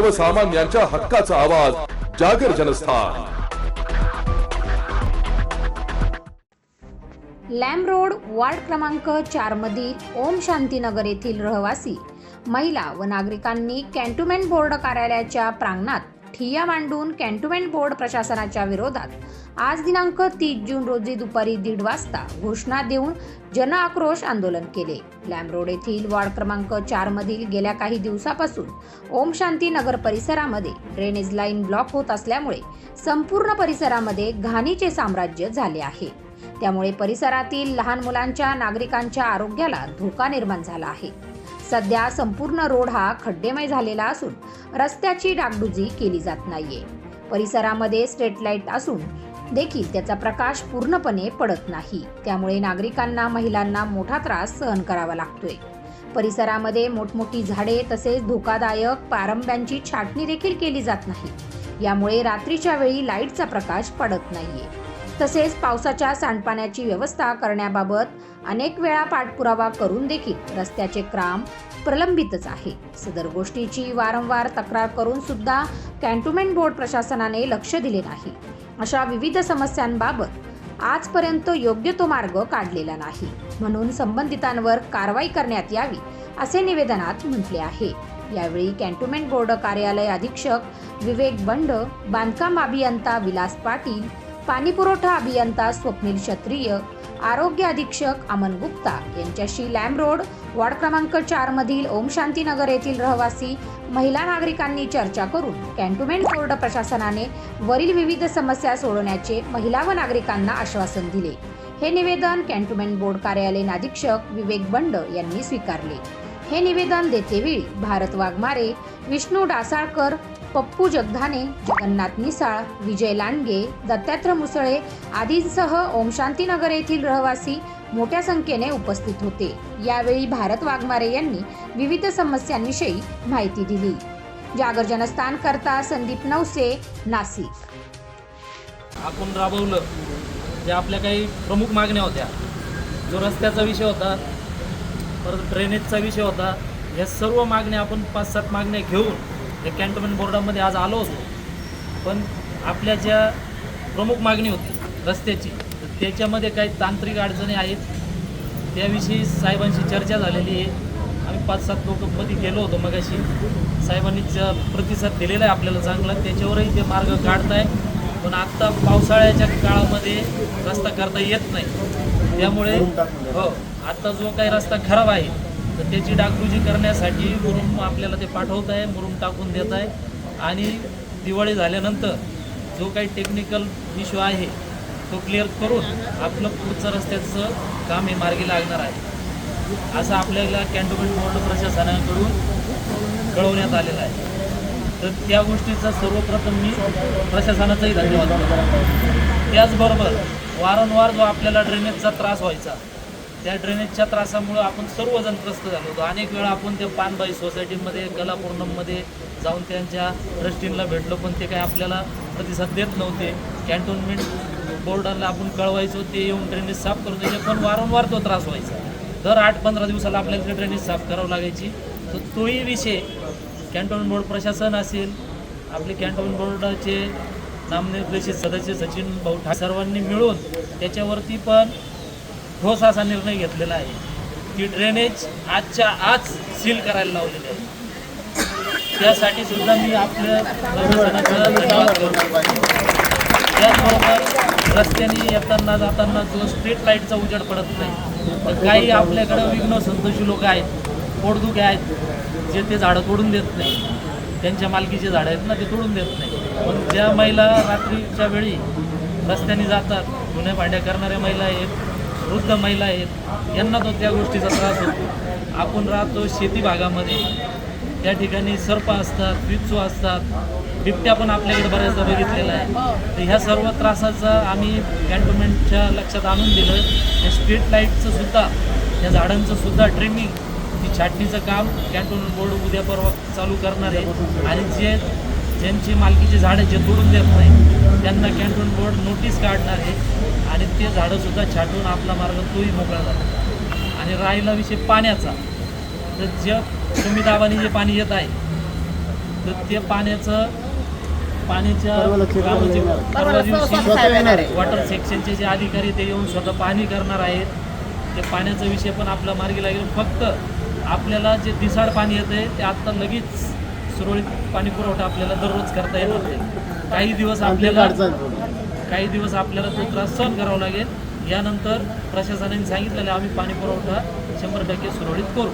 सर्वसामान्यांच्या हक्काचा आवाज जागर जनस्थान. लॅम रोड वार्ड क्रमांक चार मधील ओम शांतीनगर येथील रहिवासी महिला व नागरिकांनी कॅन्टोन्मेंट बोर्ड कार्यालयाच्या प्रांगणात ठिय्या मांडून कॅन्टोन्मेंट बोर्ड प्रशासनाच्या विरोधात आज दिनांक तीस जून रोजी दुपारी दीड वाजता घोषणा देऊन जनआक्रोश आंदोलन केले. लॅमरोड रोड येथील वार्ड क्रमांक चार मधील गेल्या काही दिवसापासून ओम शांती नगर परिसरामध्ये ड्रेनेज लाईन ब्लॉक होत असल्यामुळे संपूर्ण परिसरामध्ये घाणीचे साम्राज्य झाले आहे. त्यामुळे परिसरातील लहान मुलांच्या नागरिकांच्या आरोग्याला धोका निर्माण झाला आहे. सध्या संपूर्ण रोड हा खड्डेमय झालेला असून रस्त्याची डागडुजी केली जात नाहीये. परिसरामध्ये स्ट्रीट लाइट असून देखील त्याचा प्रकाश पूर्णपणे पडत नाही. त्यामुळे नागरिकांना महिलांना मोठा त्रास सहन करावा लागतोय. परिसरामध्ये मोठमोठी झाडे तसेच धोकादायक पारंब्यांची छाटणी देखील केली जात नाही. यामुळे रात्रीच्या वेळी लाईटचा प्रकाश पडत नाहीये. तसेच पावसाच्या सांडपाण्याची व्यवस्था करण्याबाबत अनेक वेळा पाठपुरावा करून देखील रस्त्याचे काम प्रलंबितच आहे. सदर गोष्टीची वारंवार तक्रार करून सुद्धा कॅन्टोन्मेंट बोर्ड प्रशासनाने लक्ष दिले नाही. अशा विविध समस्यांबाबत आजपर्यंत योग्य तो मार्ग काढलेला नाही. म्हणून संबंधितांवर कारवाई करण्यात यावी असे निवेदनात म्हटले आहे. यावेळी कॅन्टोन्मेंट बोर्ड कार्यालय अधीक्षक विवेक बंड बांधकाम अभियंता विलास पाटील पाणीपुरवठा अभियंता स्वप्नील क्षत्रिय आरोग्य अधीक्षक अमन गुप्ता यांच्याशी लॅम्ब रोड वॉर्ड क्रमांक चार मधील ओम शांतीनगर येथील रहिवासी महिला नागरिकांनी चर्चा करून कॅन्टोन्मेंट बोर्ड प्रशासनाने वरील विविध समस्या सोडवण्याचे महिला व नागरिकांना आश्वासन दिले. हे निवेदन कॅन्टोन्मेंट बोर्ड कार्यालयीन अधीक्षक विवेक बंड यांनी स्वीकारले. हे निवेदन देतेवेळी भारत वाघमारे विष्णू डासाळकर पप्पू जगधाने जगन्नाथ निसाळ विजय लांडगे दत्तात्र मुसळे आदींसह ओम शांतीनगर येथील रहिवासी मोठ्या संख्येने उपस्थित होते. यावेळी भारत वाघमारे यांनी विविध समस्यांविषयी माहिती दिली. जागर जनस्थान करता संदीप नवसे नाशिक. आपण राबवलं. जे आपल्या काही प्रमुख मागण्या होत्या. जो रस्त्याचा विषय होता परत ड्रेनेजचा विषय होता या सर्व मागण्या आपण पाच सात मागण्या घेऊन या कॅन्टोन्मेंट बोर्डामध्ये आज आलो होतो. पण आपल्या ज्या प्रमुख मागणी होती रस्त्याची त्याच्यामध्ये काही तांत्रिक अडचणी आहेत. त्याविषयी साहेबांशी चर्चा झालेली आहे. आम्ही पाच सात लोक मध्ये गेलो होतो मगाशी. साहेबांनी प्रतिसाद दिलेला आहे आपल्याला चांगला. त्याच्यावरही ते मार्ग काढताय. पण आत्ता पावसाळ्याच्या काळामध्ये रस्ता करता येत नाही. त्यामुळे हो आत्ता जो काही रस्ता खराब आहे तर त्याची डागडुजी करण्यासाठी मुरुम आपल्याला ते पाठवत आहे मुरुम टाकून देत आहे. आणि दिवाळी झाल्यानंतर जो काही टेक्निकल इश्यू आहे तो क्लिअर करून आपलं पुढचं रस्त्याचं काम हे मार्गी लागणार आहे. असं आपल्याला कॅन्टोन्मेंट बोर्ड प्रशासनाकडून कळवण्यात आलेलं आहे. तर त्या गोष्टीचा सर्वप्रथम मी प्रशासनाचाही धन्यवाद करतो. त्याचबरोबर वारंवार जो आपल्याला ड्रेनेजचा त्रास व्हायचा त्या ड्रेनेजच्या त्रासामुळं आपण सर्वजण त्रस्त झालो होतो. अनेक वेळा आपण त्या पानबाई सोसायटीमध्ये कलापूर्णममध्ये जाऊन त्यांच्या ट्रस्टींना भेटलो पण ते काय आपल्याला प्रतिसाद देत नव्हते. कॅन्टोन्मेंट बोर्डाला आपण कळवायचो ते येऊन ड्रेनेज साफ करून द्यायचे पण वारंवार तो त्रास व्हायचा. दर आठ पंधरा दिवसाला आपल्याला ते ड्रेनेज साफ करावं लागायची. तर तोही विषय. कॅन्टोन्मेंट बोर्ड प्रशासन असेल आपले कॅन्टोन्मेंट बोर्डाचे नामनिर्देशित सदस्य सचिन भाऊ ठाकरे सर्वांनी मिळून त्याच्यावरती पण ठोस असा निर्णय घेतलेला आहे. की ड्रेनेज आजच्या आज सील करायला लावलेली आहे. त्यासाठी सुद्धा मी आपल्या धन्यवाद करतो. त्याचबरोबर रस्त्याने येताना जाताना जो स्ट्रीट लाईटचा उजेड पडत नाही पण काही आपल्याकडं विघ्न संतोषी लोक आहेत पोटदुखे आहेत जे ते झाडं तोडून देत नाही. त्यांच्या मालकीचे झाडं आहेत ना ते तोडून देत नाही. पण ज्या महिला रात्रीच्या वेळी रस्त्याने जातात गुन्हे भांड्या करणाऱ्या महिला आहेत वृद्ध महिला आहेत यांना तो त्या गोष्टीचा त्रास होतो. आपण राहतो शेती भागामध्ये. त्या ठिकाणी सर्प असतात विच्चू असतात. बिबट्या पण आपल्याकडे बऱ्याचदा बघितलेला आहे. तर ह्या सर्व त्रासाचं आम्ही कॅन्टोनमेंटच्या लक्षात आणून दिलं. या स्ट्रीट लाईटचं सुद्धा या झाडांचं सुद्धा ट्रिमिंग ती छाटणीचं काम कॅन्टोनमेंट बोर्ड उद्या परवा चालू करणार आहे. आणि जे ज्यांची मालकीची झाडं जे तोडून देत नाही त्यांना कॅन्टोन्मेंट बोर्ड नोटीस काढणार आहे. आणि ते झाडंसुद्धा छाटून आपला मार्ग तोही मोकळा जातो आणि राहिला विषय पाण्याचा. तर जे कमी दाबाने जे पाणी येत आहे तर ते पाण्याचं पाण्याच्या. वॉटर सेक्शनचे जे अधिकारी ते येऊन स्वतः पाहणी करणार आहेत. ते पाण्याचा विषय पण आपला मार्गी लागेल फक्त आपल्याला जे दिसाड पाणी येतं आहे ते आत्ता लगेच सुरळीत पाणी पुरवठा आपल्याला दररोज करता येणार नाही. काही दिवस आपल्याला. काही दिवस आपल्याला तो त्रास सहन करावा लागेल. यानंतर प्रशासनाने सांगितलेलं आम्ही पाणी पुरवठा शंभर टक्के सुरळीत करू.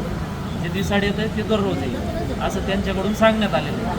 जे दिसाड येतं आहे ते दररोज येईल असं त्यांच्याकडून सांगण्यात आलेलं आहे.